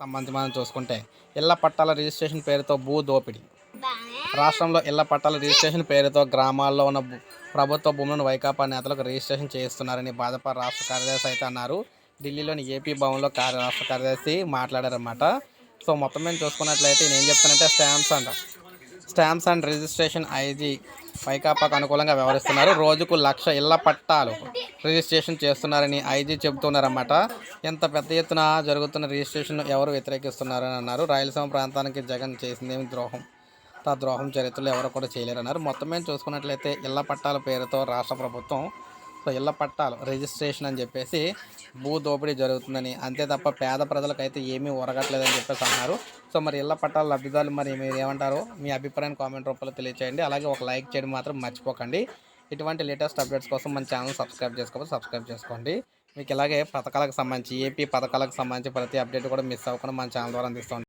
సంబంధించి మనం చూసుకుంటే ఇళ్ళ పట్టాల రిజిస్ట్రేషన్ పేరుతో భూ దోపిడీ. రాష్ట్రంలో ఇళ్ళ పట్టాల రిజిస్ట్రేషన్ పేరుతో గ్రామాల్లో ఉన్న ప్రభుత్వ భూములను వైకాపా నేతలకు రిజిస్ట్రేషన్ చేస్తున్నారని భాజపా రాష్ట్ర కార్యదర్శి అయితే అన్నారు. ఢిల్లీలోని ఏపీ భవన్లో కార్య రాష్ట్ర కార్యదర్శి మాట్లాడారన్నమాట. సో మొత్తం మేము చూసుకున్నట్లయితే నేను ఏం చెప్తానంటే స్టాంప్స్ అంట. స్టాంప్స్ అండ్ రిజిస్ట్రేషన్ ఐజీ వైకాపాకు అనుకూలంగా వ్యవహరిస్తున్నారు. రోజుకు లక్ష ఇళ్ళ పట్టాలు. రిజిస్ట్రేషన్ చేస్తున్నారని ఐజీ చెబుతున్నారన్నమాట. ఎంత పెద్ద ఎత్తున జరుగుతున్న రిజిస్ట్రేషన్ ఎవరు వ్యతిరేకిస్తున్నారని అన్నారు. రాయలసీమ ప్రాంతానికి జగన్ చేసిందేమి ద్రోహం? తా ద్రోహం చరిత్రలో ఎవరు కూడా చేయలేరన్నారు. మొత్తం మేము చూసుకున్నట్లయితే ఇళ్ళ పట్టాల పేరుతో రాష్ట్ర ప్రభుత్వం సో ఇళ్ళ పట్టాలు రిజిస్ట్రేషన్ అని చెప్పేసి భూ దోపిడీ జరుగుతుందని. అంతే తప్ప పేద ప్రజలకైతే ఏమీ ఒరగట్లేదని చెప్పేసి అన్నారు. సో మరి ఇళ్ళ పట్టాల లబ్ధిదారులు మరి మీరు ఏమంటారో? మీ అభిప్రాయాన్ని కామెంట్ రూపంలో తెలియచేయండి. అలాగే ఒక లైక్ చేయడం మాత్రం మర్చిపోకండి. ఇటువంటి లేటెస్ట్ అప్డేట్స్ కోసం మన ఛానల్ సబ్స్క్రైబ్ చేసుకోవాలి సబ్స్క్రైబ్ చేసుకోండి. మీకు ఇలాగే పథకాలకు సంబంధించి ఏపీ పథకాలకు సంబంధించి ప్రతి అప్డేట్ కూడా మిస్ అవ్వకుండా మన ఛానల్ ద్వారా అందిస్తాం